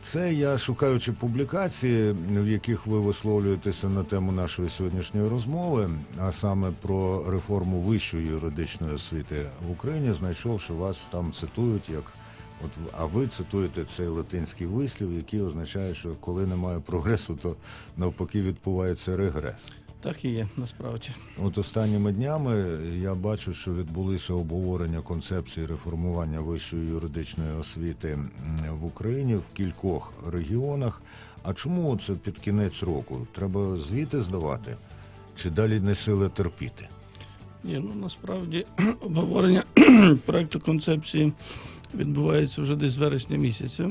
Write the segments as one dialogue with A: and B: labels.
A: Це я шукаючи публікації, в яких ви висловлюєтеся на тему нашої сьогоднішньої розмови, а саме про реформу вищої юридичної освіти в Україні, знайшов, що вас там цитують як. От, а ви цитуєте цей латинський вислів, який означає, що коли немає прогресу, то навпаки відбувається регрес.
B: Так і є насправді.
A: От останніми днями я бачу, що відбулися обговорення концепції реформування вищої юридичної освіти в Україні в кількох регіонах. А чому це під кінець року? Треба звіти здавати? Чи далі не сили терпіти?
B: Ні, ну насправді обговорення проекту концепції відбувається вже десь з вересня місяця.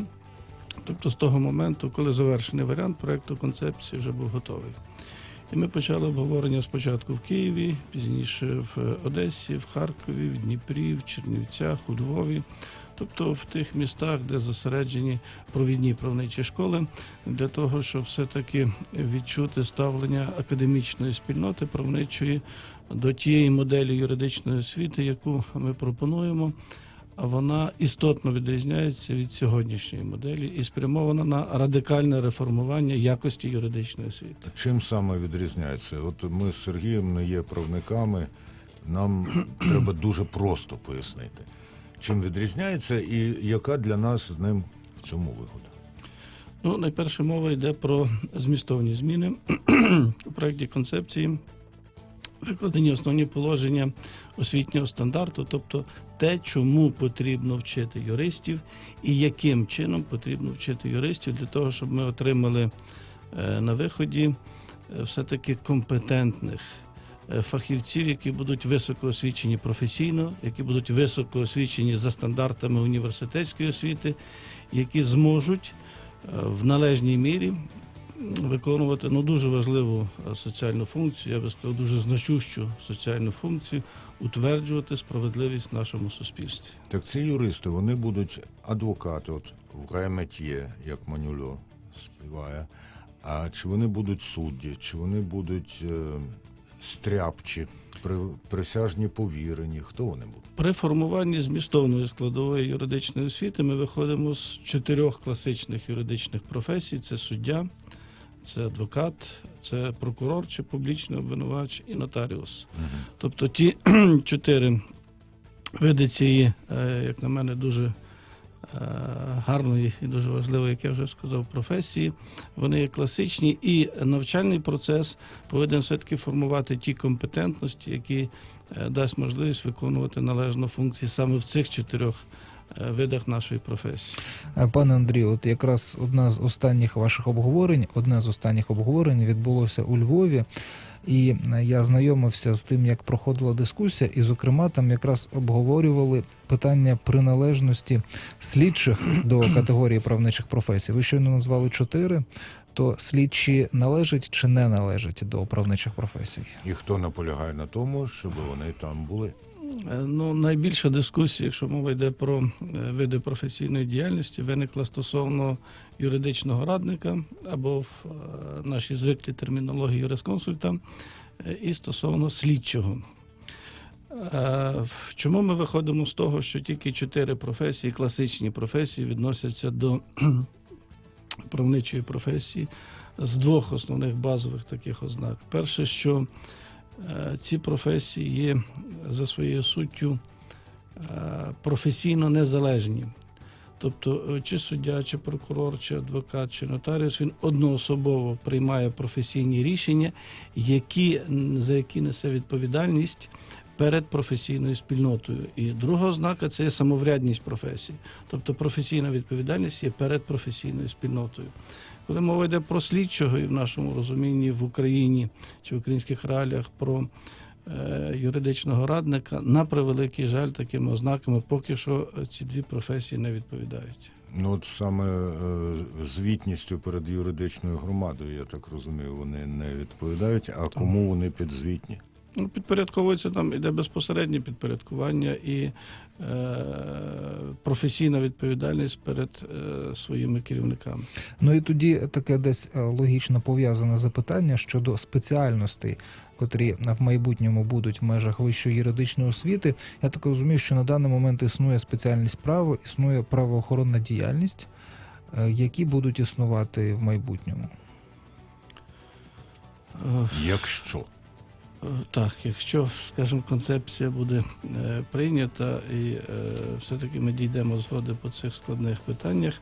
B: Тобто з того моменту, коли завершений варіант проекту концепції вже був готовий. І ми почали обговорення спочатку в Києві, пізніше в Одесі, в Харкові, в Дніпрі, в Чернівцях, у Львові. Тобто в тих містах, де зосереджені провідні правничі школи, для того, щоб все-таки відчути ставлення академічної спільноти правничої до тієї моделі юридичної освіти, яку ми пропонуємо. А вона істотно відрізняється від сьогоднішньої моделі і спрямована на радикальне реформування якості юридичної освіти.
A: Чим саме відрізняється? От ми з Сергієм не є правниками, нам треба дуже просто пояснити, чим відрізняється і яка для нас з ним в цьому вигода.
B: Ну, найперше мова йде про змістовні зміни у проєкті концепції. Викладені основні положення освітнього стандарту, тобто те, чому потрібно вчити юристів і яким чином потрібно вчити юристів для того, щоб ми отримали е, на виході е, все-таки компетентних е, фахівців, які будуть високо освічені професійно, які будуть високо освічені за стандартами університетської освіти, які зможуть в належній мірі виконувати ну, дуже важливу е, соціальну функцію, я би сказав, дуже значущу соціальну функцію утверджувати справедливість в нашому суспільстві.
A: Так ці юристи, вони будуть адвокати, от в гайметє, як Манюльо співає. А чи вони будуть судді, чи вони будуть е, стряпчі, при, присяжні повірені? Хто вони будуть?
B: При формуванні змістовної складової юридичної освіти ми виходимо з чотирьох класичних юридичних професій: це суддя, це адвокат, це прокурор чи публічний обвинувач і нотаріус. Тобто ті чотири види цієї, е, як на мене, дуже е, гарної і дуже важливої, як я вже сказав, професії. Вони є класичні, і навчальний процес повинен все-таки формувати ті компетентності, які е, дасть можливість виконувати належно функції саме в цих чотирьох видах нашої професії.
C: Е, Пане Андрію, от якраз одна з останніх ваших обговорень, одне з останніх обговорень відбулося у Львові. І е, я знайомився з тим, як проходила дискусія, і, зокрема, там якраз обговорювали питання приналежності слідчих до категорії правничих професій. Ви щойно назвали чотири. То слідчі належать чи не належать до правничих професій?
A: І хто наполягає на тому, щоб вони там були?
B: Е, Ну, найбільша дискусія, якщо мова йде про е, види професійної діяльності, виникла стосовно юридичного радника або в е, нашій звиклій термінології юрисконсульта, і стосовно слідчого. Чому ми виходимо з того, що тільки чотири професії, класичні професії, відносяться до правничої професії з двох основних базових таких ознак. Перше, що ці професії є за своєю суттю е, професійно незалежні. Тобто, е, чи суддя, чи прокурор, чи адвокат, чи нотаріус, він одноособово приймає професійні рішення, які, за які несе відповідальність перед професійною спільнотою. І друга ознака це є самоврядність професії. Тобто професійна відповідальність є перед професійною спільнотою. Коли мова йде про слідчого і в нашому розумінні в Україні чи в українських реаліях про е, юридичного радника, на превеликий жаль, такими ознаками поки що ці дві професії не відповідають.
A: Ну от саме е, звітністю перед юридичною громадою, я так розумію, вони не відповідають. А кому вони підзвітні?
B: Ну, підпорядковується там іде безпосереднє підпорядкування і е, професійна відповідальність перед е, своїми керівниками.
C: Ну і тоді таке десь е, логічно пов'язане запитання щодо спеціальностей, котрі в майбутньому будуть в межах вищої юридичної освіти. Я так розумію, що на даний момент існує спеціальність право, існує правоохоронна діяльність. е, які будуть існувати в майбутньому?
A: Якщо
B: Так, якщо, скажімо, концепція буде е, прийнята і е, все-таки ми дійдемо згоди по цих складних питаннях,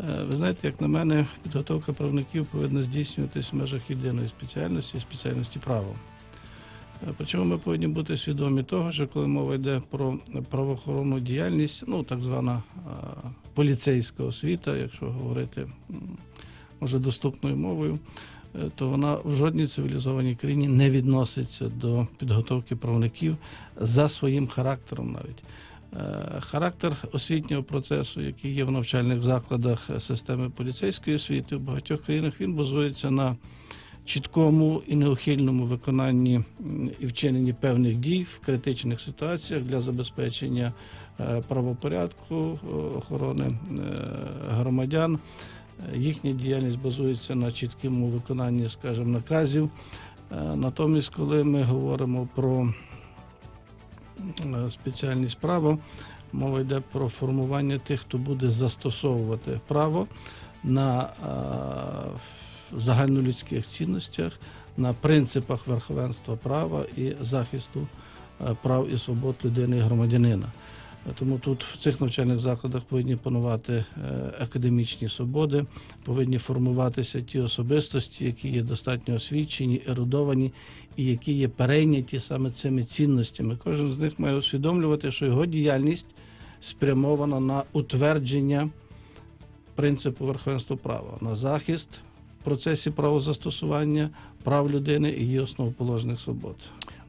B: е, ви знаєте, як на мене, підготовка правників повинна здійснюватись в межах єдиної спеціальності спеціальності права. Причому ми повинні бути свідомі того, що коли мова йде про правоохоронну діяльність, ну так звана поліцейська освіта, якщо говорити може доступною мовою, то вона в жодній цивілізованій країні не відноситься до підготовки правників за своїм характером навіть. Е, Характер освітнього процесу, який є в навчальних закладах е, системи поліцейської освіти в багатьох країнах, він базується на чіткому і неухильному виконанні і вчиненні певних дій в критичних ситуаціях для забезпечення е, правопорядку, е, охорони е, громадян. Їхня діяльність базується на чіткому виконанні, скажімо, наказів. Е, Натомість, коли ми говоримо про е, спеціальність права, мова йде про формування тих, хто буде застосовувати право на е, загальнолюдських цінностях, на принципах верховенства права і захисту прав і свобод людини і громадянина. Тому тут в цих навчальних закладах повинні панувати е, академічні свободи, повинні формуватися ті особистості, які є достатньо освічені, ерудовані і які є перейняті саме цими цінностями. Кожен з них має усвідомлювати, що його діяльність спрямована на утвердження принципу верховенства права, на захист в процесі правозастосування прав людини і її основоположних свобод.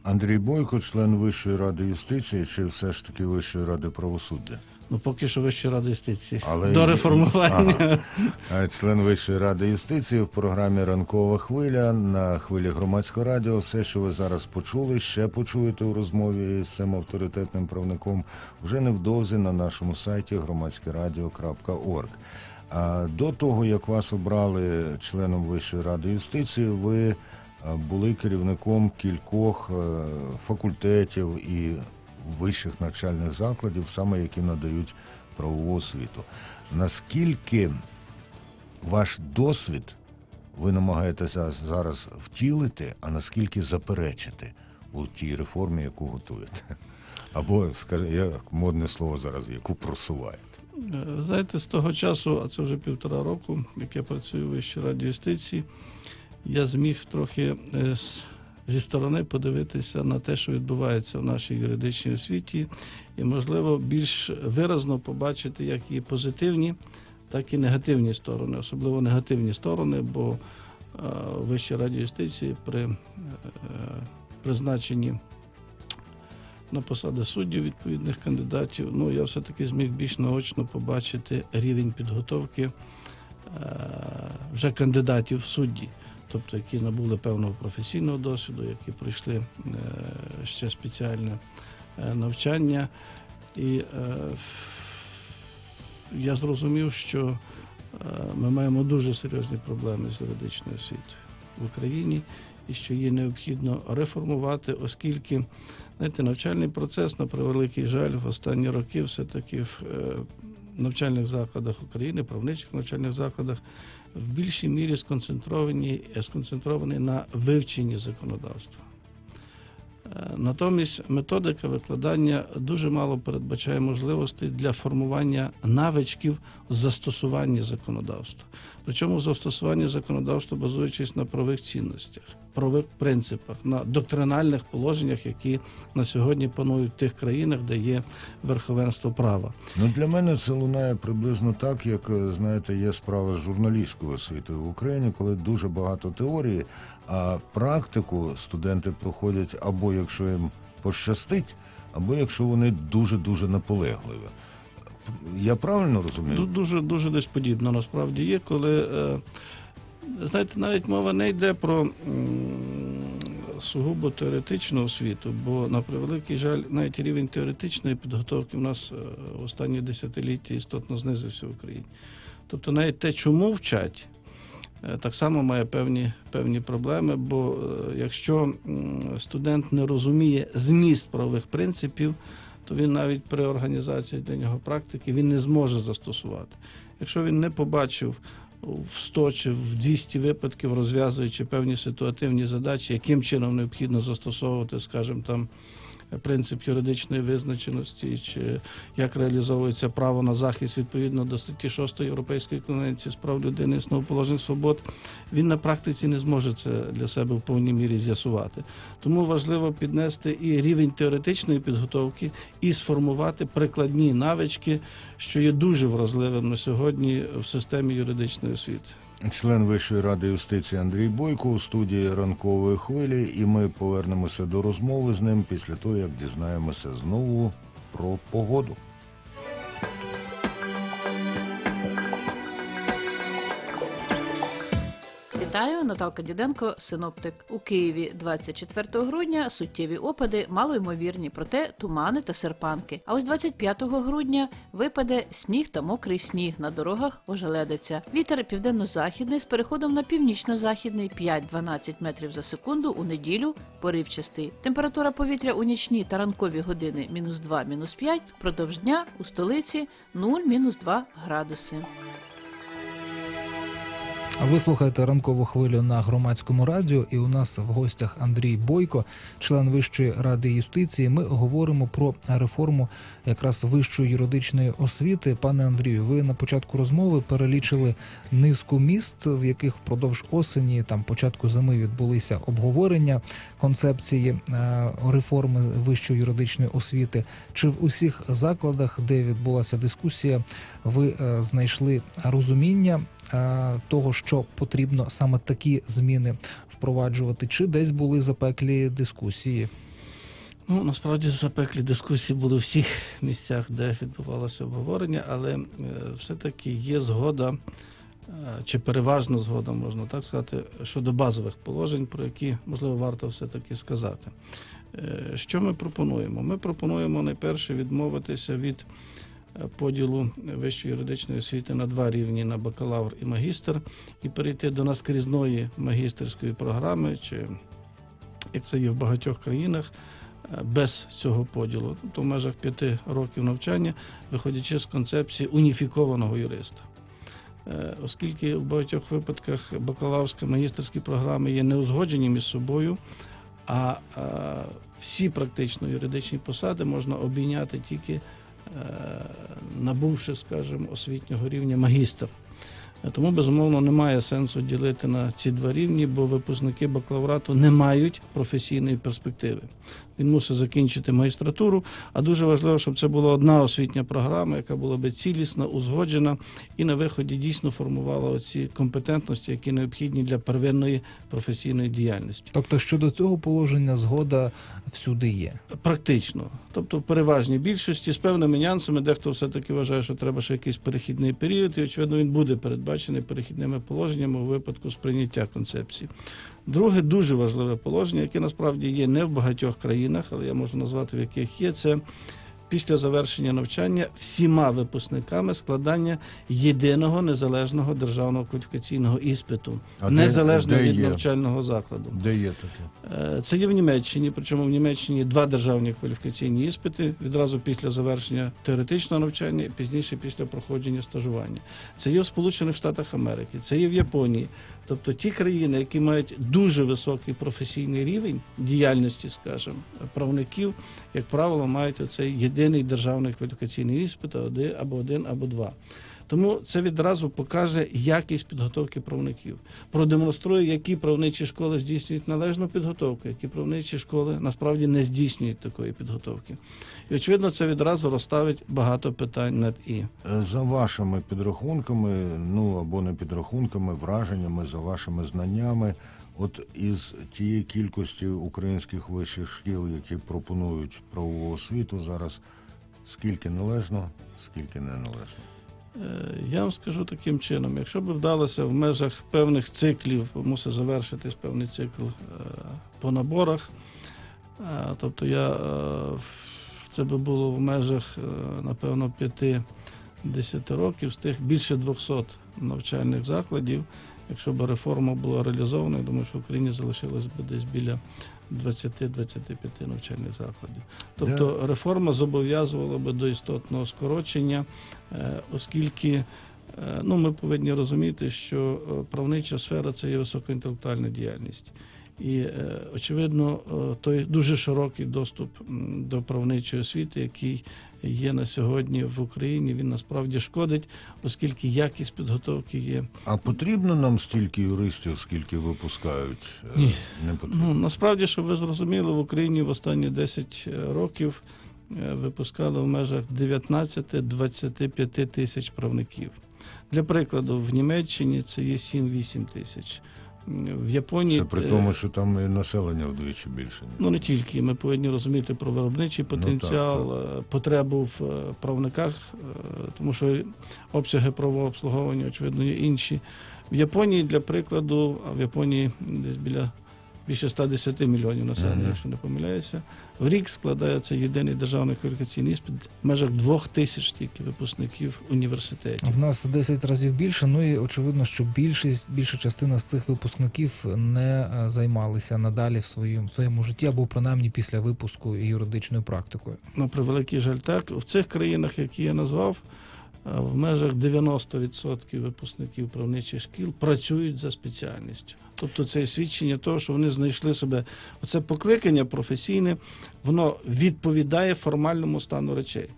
A: Андрій Бойко, член Вищої ради юстиції, чи все ж таки Вищої ради правосуддя?
B: Ну поки що Вища рада юстиції
A: Але
B: до реформування.
A: Ага. Член Вищої ради юстиції в програмі Ранкова хвиля на хвилі громадського радіо. Все, що ви зараз почули, ще почуєте у розмові з цим авторитетним правником вже невдовзі на нашому сайті громадськерадіо.орг. А до того, як вас обрали членом Вищої ради юстиції, ви були керівником кількох е, факультетів і вищих навчальних закладів, саме які надають правову освіту. Наскільки ваш досвід ви намагаєтеся зараз втілити, а наскільки заперечити у тій реформі, яку готуєте? Або, як модне слово зараз, яку просуваєте?
B: Е, Знаєте, з того часу, а це вже півтора року, як я працюю в Вищій раді юстиції, я зміг трохи е, зі сторони подивитися на те, що відбувається в нашій юридичній освіті, і, можливо, більш виразно побачити як і позитивні, так і негативні сторони, особливо негативні сторони, бо е, в Вищій раді юстиції при е, призначенні на посади суддів відповідних кандидатів. Ну, я все-таки зміг більш наочно побачити рівень підготовки вже кандидатів в судді, тобто які набули певного професійного досвіду, які пройшли е, ще спеціальне е, навчання. І е, я зрозумів, що ми маємо дуже серйозні проблеми з юридичною освітою в Україні і що її необхідно реформувати, оскільки знаєте, навчальний процес, на превеликий жаль, в останні роки все-таки в е, навчальних закладах України, правничих навчальних закладах, в більшій мірі сконцентровані, сконцентровані на вивченні законодавства. Е, Натомість методика викладання дуже мало передбачає можливостей для формування навичків застосування законодавства. Причому застосування законодавства базуючись на правих цінностях, правових принципах, на доктринальних положеннях, які на сьогодні панують в тих країнах, де є верховенство права.
A: Ну для мене це лунає приблизно так, як знаєте, є справа з журналістською освітою в Україні, коли дуже багато теорії, а практику студенти проходять або якщо їм пощастить, або якщо вони дуже дуже наполегливі. Я правильно розумію?
B: Дуже дуже десь подібно насправді є, коли е, знаєте, навіть мова не йде про сугубо теоретичну освіту, бо на превеликий жаль, навіть рівень теоретичної підготовки в нас е, в останні десятиліття істотно знизився в Україні. Тобто навіть те, чому вчать, е, так само має певні, певні проблеми, бо е, якщо студент не розуміє зміст правових принципів, то він навіть при організації для нього практики він не зможе застосувати. Якщо він не побачив в 100 чи в 200 випадків, розв'язуючи певні ситуативні задачі, яким чином необхідно застосовувати, скажімо, там принцип юридичної визначеності, чи як реалізовується право на захист відповідно до статті 6 Європейської конвенції з прав людини і основоположних свобод, він на практиці не зможе це для себе в повній мірі з'ясувати. Тому важливо піднести і рівень теоретичної підготовки, і сформувати прикладні навички, що є дуже вразливим на сьогодні в системі юридичної освіти.
A: Член Вищої ради юстиції Андрій Бойко у студії ранкової хвилі, і ми повернемося до розмови з ним після того, як дізнаємося знову про погоду.
D: Вітаю, Наталка Діденко, синоптик. У Києві 24 грудня суттєві опади малоймовірні, проте тумани та серпанки. А ось 25 грудня випаде сніг та мокрий сніг. На дорогах ожеледиться. Вітер південно-західний з переходом на північно-західний 5-12 метрів за секунду у неділю поривчастий. Температура повітря у нічні та ранкові години мінус 2, мінус 5, продовж дня у столиці 0, мінус 2 градуси.
C: Ви слухаєте ранкову хвилю на громадському радіо, і у нас в гостях Андрій Бойко, член Вищої ради юстиції. Ми говоримо про реформу якраз вищої юридичної освіти. Пане Андрію, ви на початку розмови перелічили низку міст, в яких впродовж осені, там початку зими відбулися обговорення концепції е, реформи вищої юридичної освіти. Чи в усіх закладах, де відбулася дискусія, ви е, знайшли розуміння того, що потрібно саме такі зміни впроваджувати, чи десь були запеклі дискусії?
B: Ну, насправді запеклі дискусії були у всіх місцях, де відбувалося обговорення, але е, все-таки є згода, е, чи переважна згода, можна так сказати, щодо базових положень, про які можливо варто все-таки сказати. Е, Що ми пропонуємо? Ми пропонуємо найперше відмовитися від е, поділу вищої юридичної освіти на два рівні на бакалавр і магістр, і перейти до наскрізної магістерської програми, чи як це є в багатьох країнах, е, без цього поділу, тобто в межах п'яти років навчання, виходячи з концепції уніфікованого юриста. Е, Оскільки в багатьох випадках бакалаврські магістерські програми є неузгоджені між собою, а е, всі практично юридичні посади можна обійняти тільки набувши, скажімо, освітнього рівня магістр. Е, Тому, безумовно, немає сенсу ділити на ці два рівні, бо випускники бакалаврату не мають професійної перспективи. Він мусить закінчити магістратуру, а дуже важливо, щоб це була одна освітня програма, яка була би цілісна, узгоджена і на виході дійсно формувала оці компетентності, які необхідні для первинної професійної діяльності.
C: Тобто щодо цього положення згода всюди є.
B: Практично, тобто в переважній більшості з певними нюансами, дехто все-таки вважає, що треба ще якийсь перехідний період, і очевидно він буде передбачений перехідними положеннями у випадку сприйняття концепції. Друге дуже важливе положення, яке насправді є не в багатьох країнах, але я можу назвати в яких є, це після завершення навчання всіма випускниками складання єдиного незалежного державного кваліфікаційного іспиту,
A: А
B: незалежно
A: де
B: від
A: є?
B: навчального закладу.
A: Де є таке?
B: Е, Це є в Німеччині, причому в Німеччині два державні кваліфікаційні іспити відразу після завершення теоретичного навчання, пізніше після проходження стажування. Це є в Сполучених Штатах Америки, це є в Японії. Тобто ті країни, які мають дуже високий професійний рівень діяльності, скажімо, правників, як правило, мають оцей єдиний державний кваліфікаційний іспит або один, або два. Тому це відразу покаже якість підготовки правників, продемонструє, які правничі школи здійснюють належну підготовку, які правничі школи насправді не здійснюють такої підготовки. І очевидно, це відразу розставить багато питань над і.
A: Е, За вашими підрахунками, ну або не підрахунками, враженнями, за вашими знаннями, от із тієї кількості українських вищих шкіл, які пропонують правову освіту зараз, скільки належно, скільки не належно?
B: Е, Я вам скажу таким чином: якщо б вдалося в межах певних циклів, мусить завершитись певний цикл е, по наборах. е, Тобто я це би було в межах, напевно, 5-10 років з тих більше 200 навчальних закладів. Якщо б реформа була реалізована, я думаю, що в Україні залишилось би десь біля 20-25 навчальних закладів. Тобто реформа зобов'язувала би до істотного скорочення, е, оскільки е, ну, ми повинні розуміти, що е, правнича сфера це є високоінтелектуальна діяльність. І е, очевидно, е, той дуже широкий доступ до правничої освіти, який є на сьогодні в Україні, він насправді шкодить, оскільки якість підготовки є
A: А потрібно нам стільки юристів, скільки випускають? Е,
B: Ні.
A: Не потрібно.
B: Ну, насправді, щоб ви зрозуміли, в Україні в останні 10 років випускали в межах 19-25 тисяч правників. Для прикладу, в Німеччині це є 7-8 тисяч. В Японії
A: Це при
B: е,
A: тому, що там і населення вдвічі більше.
B: Ну не тільки ми повинні розуміти про виробничий
A: Ну,
B: потенціал, так. потребу в е, правниках, е, тому що обсяги правового обслуговування, очевидно, є інші. В Японії, для прикладу, а в Японії десь біля більше 110 мільйонів населення, якщо не помиляюся. В рік складається єдиний державний кваліфікаційний іспит в межах двох тисяч тільки випускників університетів.
C: В нас 10 разів більше. Ну і очевидно, що більшість більша частина з цих випускників не е, займалися надалі в своєму своєму житті, або принаймні після випуску і юридичною практикою.
B: на превеликий жаль, так. В цих країнах, які я назвав, в межах 90% випускників правничих шкіл працюють за спеціальністю. Тобто це свідчення того, що вони знайшли себе. Оце покликання професійне, воно відповідає формальному стану речей.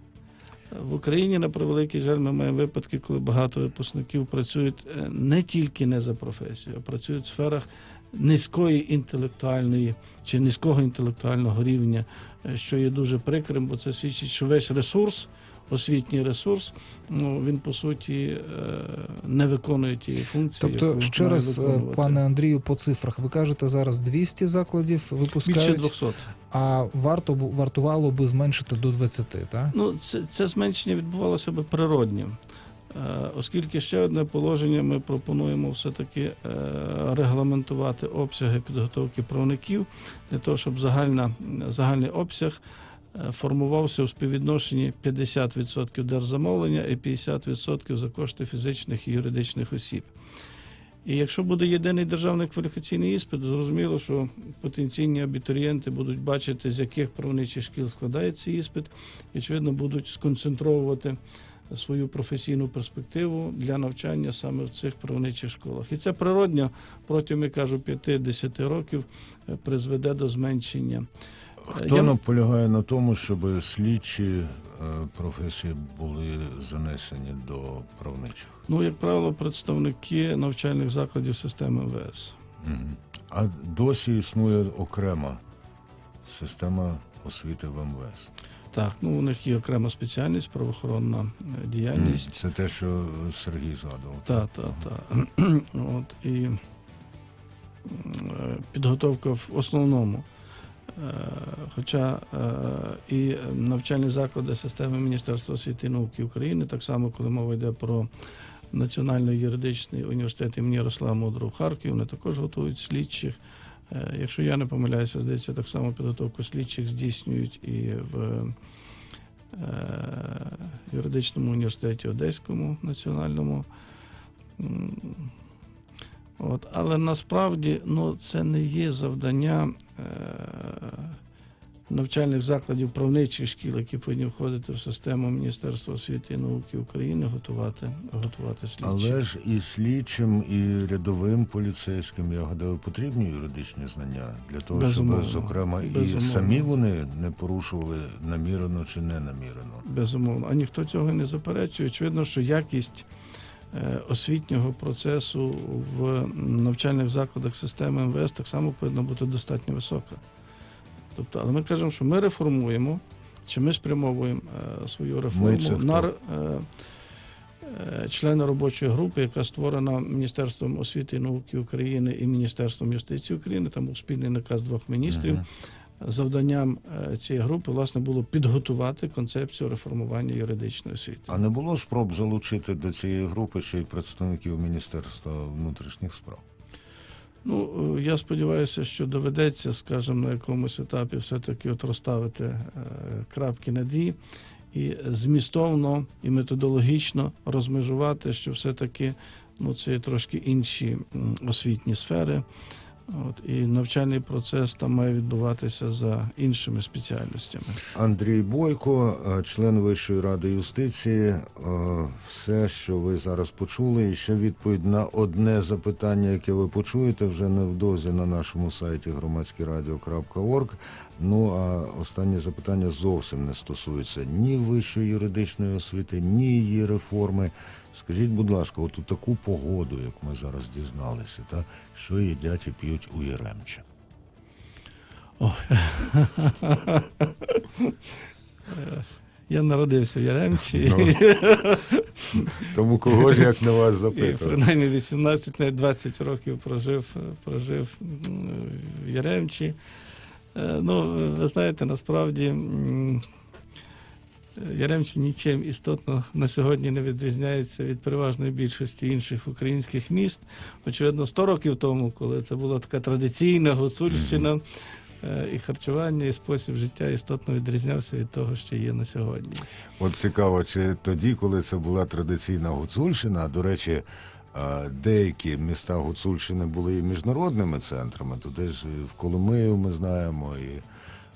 B: В Україні, на превеликий жаль, ми маємо випадки, коли багато випускників працюють е, не тільки не за професією, а працюють в сферах низької інтелектуальної чи низького інтелектуального рівня, е, що є дуже прикрим, бо це свідчить, що весь ресурс, освітній ресурс, ну він по суті е, не виконує тієї функції.
C: Тобто,
B: яку
C: ще раз, е,
B: виконувати.
C: пане Андрію, по цифрах, ви кажете зараз 200 закладів
B: більше
C: випускають,
B: 200.
C: а варто вартувало би зменшити до 20, так?
B: Ну, це, це зменшення відбувалося би природнім. Е, Оскільки ще одне положення, ми пропонуємо все-таки регламентувати обсяги підготовки правників для того, щоб загальна, загальний обсяг формувався у співвідношенні 50% держзамовлення і 50% за кошти фізичних і юридичних осіб. І якщо буде єдиний державний кваліфікаційний іспит, зрозуміло, що потенційні абітурієнти будуть бачити, з яких правничих шкіл складається іспит, і очевидно будуть сконцентровувати свою професійну перспективу для навчання саме в цих правничих школах. І це природньо протягом, я кажу, 5-10 років е, призведе до зменшення.
A: Хто
B: Я-
A: наполягає на тому, щоб слідчі е, професії були занесені до правничих?
B: Ну, як правило, представники навчальних закладів системи МВС.
A: А досі існує окрема система освіти в МВС.
B: Так, ну у них є окрема спеціальність, правоохоронна е, діяльність.
A: Це те, що Сергій згадував.
B: Так, так, так. От, і е, підготовка в основному. Е, Хоча е, і навчальні заклади системи Міністерства освіти і науки України, так само, коли мова йде про Національний юридичний університет імені Ярослава Мудрого в Харкові, вони також готують слідчих. Е, Якщо я не помиляюся, здається, так само підготовку слідчих здійснюють і в юридичному університеті Одеському національному. От, але насправді ну, це не є завдання е, навчальних закладів правничих шкіл, які повинні входити в систему Міністерства освіти і науки України, готувати, готувати слідчих.
A: Але ж і слідчим, і рядовим поліцейським, я гадаю, потрібні юридичні знання для того,
B: Безумовно.
A: щоб, зокрема, і самі вони не порушували намірено чи не намірено.
B: Безумовно. А ніхто цього не заперечує. Очевидно, що якість освітнього процесу в навчальних закладах системи МВС так само повинна бути достатньо висока. Тобто, але ми кажемо, що ми реформуємо, чи ми спрямовуємо е, свою реформу на е, е, члени робочої групи, яка створена Міністерством освіти і науки України і Міністерством юстиції України. Там був спільний наказ двох міністрів.
A: Мгм.
B: Завданням е, цієї групи власне було підготувати концепцію реформування юридичної освіти.
A: А не було спроб залучити до цієї групи ще й представників Міністерства внутрішніх справ?
B: Ну е, я сподіваюся, що доведеться, скажімо, на якомусь етапі все-таки от розставити е, крапки над «і» і змістовно і методологічно розмежувати, що все-таки ну, це трошки інші освітні сфери. От, і навчальний процес там має відбуватися за іншими спеціальностями.
A: Андрій Бойко, е, член Вищої ради юстиції. Е, Все, що ви зараз почули, і ще відповідь на одне запитання, яке ви почуєте вже невдовзі на нашому сайті громадськірадіо.орг. Ну а останнє запитання зовсім не стосується ні вищої юридичної освіти, ні її реформи. Скажіть, будь ласка, от у таку погоду, як ми зараз дізналися, та що їдять і п'ють у Єремче?
B: Я народився в Яремчі.
A: Ну, Тому кого ж як на вас
B: І принаймні 18 навіть 20 років прожив, прожив в Яремчі. Е, Ну, ви знаєте, насправді м, Яремчі нічим істотно на сьогодні не відрізняється від переважної більшості інших українських міст. Очевидно, 100 років тому, коли це була така традиційна гуцульщина, е, і харчування, і спосіб життя істотно відрізнявся від того, що є на сьогодні.
A: От цікаво, чи тоді, коли це була традиційна Гуцульщина, до речі, е, деякі міста Гуцульщини були і міжнародними центрами. Туди ж в Коломию ми знаємо, і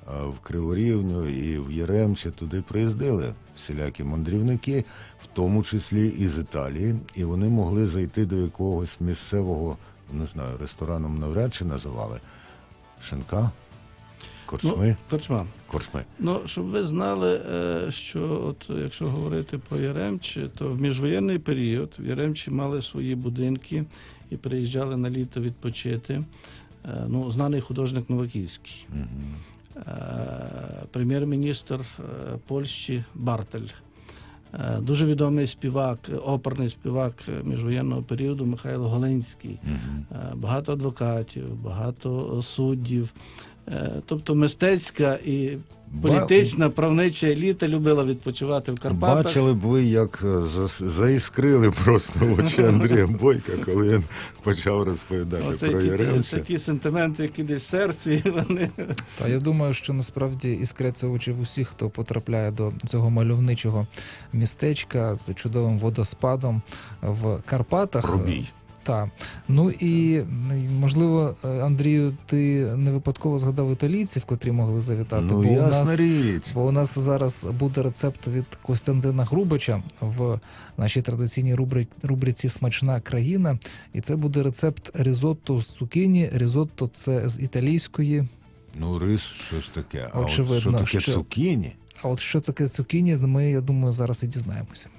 A: в Криворівню, і в Єремче туди приїздили всілякі мандрівники, в тому числі і з Італії, і вони могли зайти до якогось місцевого, не знаю, рестораном навряд чи називали шинка, корчми,
B: Ну, корчма.
A: корчми.
B: Ну, щоб ви знали, е, що от якщо говорити про Яремче, то в міжвоєнний період в Яремчі мали свої будинки і приїжджали на літо відпочити. Е, Ну, знаний художник Новаківський,
A: Мгм.
B: Е, прем'єр-міністр е, Польщі Бартель. Е, Дуже відомий співак, оперний співак міжвоєнного періоду Михайло Голинський.
A: mm
B: -hmm. багато адвокатів, багато суддів. Е, Тобто мистецька і політична правнича еліта любила відпочивати в Карпатах.
A: Бачили б ви, як заіскрили просто очі Андрія Бойка, коли він почав розповідати
B: Оце
A: про
B: ті, це ті сентименти, які десь в серці. Вони
C: Та я думаю, що насправді іскряться очі в усіх, хто потрапляє до цього мальовничого містечка з чудовим водоспадом в Карпатах.
A: Рубій.
C: Так. Ну і можливо, е, Андрію, ти не випадково згадав італійців, котрі могли завітати.
A: Ну,
C: бо у нас
A: річ.
C: Бо у нас зараз буде рецепт від Костянтина Грубича в нашій традиційній рубри- рубриці Смачна країна. І це буде рецепт різотто з цукіні. Різотто це з італійської.
A: Ну, рис, щось таке. А от що таке
C: що-
A: цукіні?
C: А от що таке цукіні, ми, я думаю, зараз і дізнаємося.